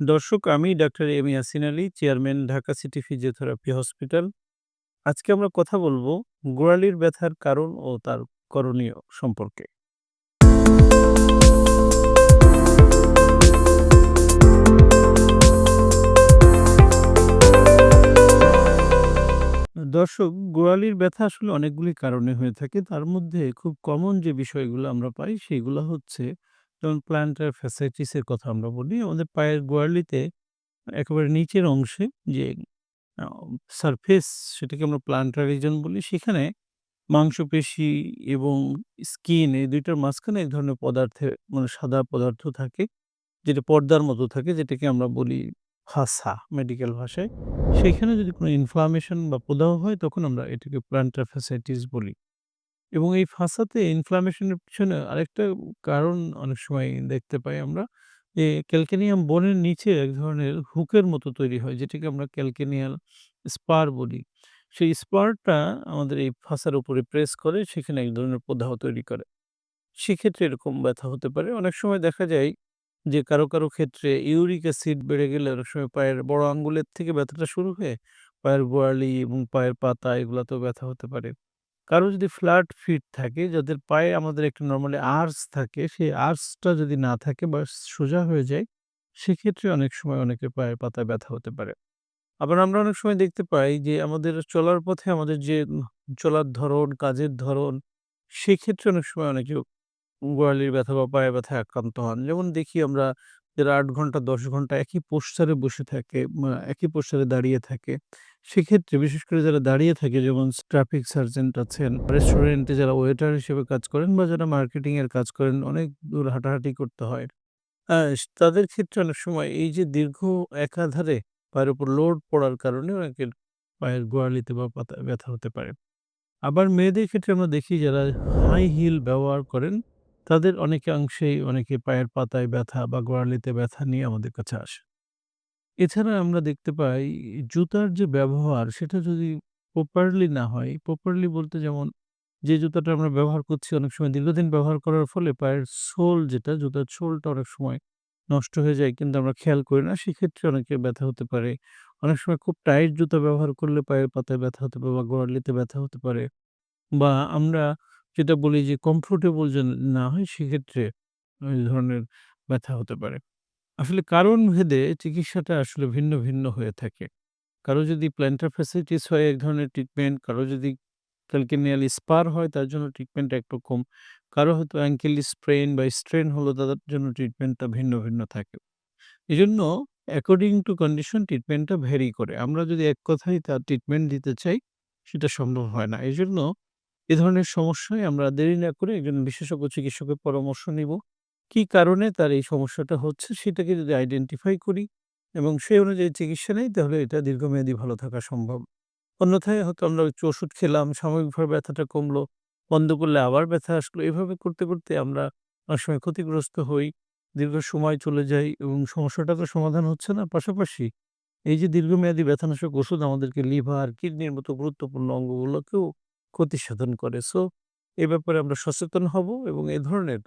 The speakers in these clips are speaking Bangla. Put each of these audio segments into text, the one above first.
দর্শক আমি doctor M Yasin Ali, chairman Dhaka city physiotherapy hospital. আজকে আমরা কথা বলব গোড়ালির ব্যথার কারণ ও তার করণীয় সম্পর্কে। দর্শক গোড়ালির ব্যথা আসলে অনেকগুলি কারণে হয়ে থাকে। তার মধ্যে খুব কমন যে বিষয়গুলো আমরা পাই সেগুলো হচ্ছে যেমন প্ল্যান্টার ফ্যাসাইটিস এর কথা আমরা বলি। আমাদের পায়ের গোড়ালিতে একেবারে নিচের অংশে যে সারফেস সেটাকে আমরা প্ল্যান্টার রিজন বলি। সেখানে মাংসপেশি এবং স্কিন এই দুইটার মাঝখানে এক ধরনের পদার্থে মানে সাদা পদার্থ থাকে। যেটা পর্দার মতো থাকে, যেটাকে আমরা বলি ফাসা মেডিকেল ভাষায়। সেখানে যদি কোনো ইনফ্লামেশন বা প্রদাহ হয়, তখন আমরা এটাকে প্ল্যান্টার ফ্যাসাইটিস বলি। এবং এই ফাঁসাতে ইনফ্লামেশনের পিছনে আরেকটা কারণ অনেক সময় দেখতে পাই আমরা যে ক্যালকেনিয়াম বোনের নিচে এক ধরনের হুকের মতো তৈরি হয় যেটাকে আমরা ক্যালকেনিয়াল স্পার বলি। সেই স্পারটা আমাদের এই ফাঁসার উপরে প্রেস করে সেখানে এক ধরনের প্রদাহ তৈরি করে। সেক্ষেত্রে এরকম ব্যথা হতে পারে। অনেক সময় দেখা যায় যে কারও, কারও ক্ষেত্রে ইউরিক অ্যাসিড বেড়ে গেলে অনেক সময় পায়ের বড় আঙ্গুলের থেকে ব্যথাটা শুরু হয়ে পায়ের গোড়ালি এবং পায়ের পাতা এগুলাতেও ব্যথা হতে পারে। কারও যদি ফ্ল্যাট ফিট থাকে যাদের পায়ে আমাদের একটা নরমালি আর্স থাকে সেই আর্সটা যদি না থাকে বা সোজা হয়ে যায় সেক্ষেত্রে অনেক সময় অনেকের পায়ের পাতায় ব্যথা হতে পারে। আবার আমরা অনেক সময় দেখতে পাই যে আমাদের চলার পথে আমাদের যে চলার ধরন, কাজের ধরন সেক্ষেত্রে অনেক সময় অনেকে গোড়ালির ব্যথা বা পায়ের ব্যথায় আক্রান্ত হন। যেমন দেখি আমরা যারা আট ঘণ্টা ১০ ঘণ্টা একই পোস্টারে বসে থাকে, একই পোস্টারে দাঁড়িয়ে থাকে। সেক্ষেত্রে বিশেষ করে যারা দাঁড়িয়ে থাকে যেমন ট্রাফিক সার্জেন্ট আছেন, রেস্টুরেন্টে যারা ওয়েটার হিসেবে কাজ করেন বা যারা মার্কেটিং এর কাজ করেন, অনেক দূর হাঁটাহাঁটি করতে হয়। তাদের ক্ষেত্রে অনেক সময় এই যে দীর্ঘ একাধারে পায়ের উপর লোড পড়ার কারণে অনেকের পায়ের গোড়ালিতে বা পাতা ব্যথা হতে পারে। আবার মেয়েদের ক্ষেত্রে আমরা দেখি যারা হাই হিল ব্যবহার করেন তাদের অনেকাংশেই অনেকে পায়ের পাতায় ব্যথা বা গোড়ালিতে ব্যথা নিয়ে আমাদের কাছে আসে। এছাড়া আমরা দেখতে পাই জুতার যে ব্যবহার সেটা যদি প্রপারলি না হয়, প্রপারলি বলতে যেমন যে জুতাটা আমরা ব্যবহার করছি অনেক সময় দীর্ঘদিন ব্যবহার করার ফলে পায়ের সোল যেটা জুতার সোলটা অনেক সময় নষ্ট হয়ে যায় কিন্তু আমরা খেয়াল করি না। সেক্ষেত্রে অনেকে ব্যথা হতে পারে। অনেক সময় খুব টাইট জুতা ব্যবহার করলে পায়ের পাতায় ব্যথা হতে পারে বা গোড়ালিতে ব্যথা হতে পারে। বা আমরা যেটা বলি যে কমফোর্টেবল যেন না হয় সেক্ষেত্রে এই ধরনের ব্যথা হতে পারে। আসলে কারণ ভেদে চিকিৎসাটা আসলে ভিন্ন, ভিন্ন হয়ে থাকে। কারও যদি প্ল্যান্টার ফ্যাসাইটিস হয় এক ধরনের ট্রিটমেন্ট, কারও যদি ক্যালকেনিয়াল স্পার হয় তার জন্য ট্রিটমেন্ট একরকম। কারও হয়তো অ্যাঙ্কেল স্প্রেইন বা স্ট্রেন হলো তাদের জন্য ট্রিটমেন্টটা ভিন্ন, ভিন্ন থাকে। এজন্য অ্যাকর্ডিং টু কন্ডিশন ট্রিটমেন্টটা ভ্যারি করে। আমরা যদি এক কথায় তার ট্রিটমেন্ট দিতে চাই সেটা সম্ভব হয় না। এজন্য এ ধরনের সমস্যায় আমরা দেরি না করে একজন বিশেষজ্ঞ চিকিৎসকের পরামর্শ নিব। কি কারণে তার এই সমস্যাটা হচ্ছে সেটাকে যদি আইডেন্টিফাই করি এবং সেই অনুযায়ী চিকিৎসা নেই তাহলে এটা দীর্ঘমেয়াদী ভালো থাকা সম্ভব। অন্যথায় হয়তো আমরা একটু ওষুধ খেলাম, সাময়িকভাবে ব্যথাটা কমলো, বন্ধ করলে আবার ব্যথা আসলো। এভাবে করতে, করতে আমরা অনেক সময় ক্ষতিগ্রস্ত হই। দীর্ঘ সময় চলে যাই এবং সমস্যাটা তো সমাধান হচ্ছে না। পাশাপাশি এই যে দীর্ঘমেয়াদী ব্যথানাশক ওষুধ আমাদেরকে লিভার, কিডনির মতো গুরুত্বপূর্ণ অঙ্গগুলোকেও ক্ষতি সাধন করে। সো এ ব্যাপারে আমরা সচেতন হব এবং এ ধরনের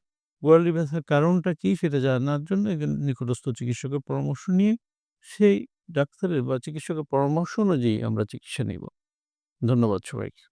গোড়ালি ব্যথার কারণটা কি সেটা জানার জন্য নিকটস্থ চিকিৎসকের পরামর্শ নিয়ে সেই ডাক্তারের বা চিকিৎসকের পরামর্শ অনুযায়ী আমরা চিকিৎসা নিব। ধন্যবাদ সবাইকে।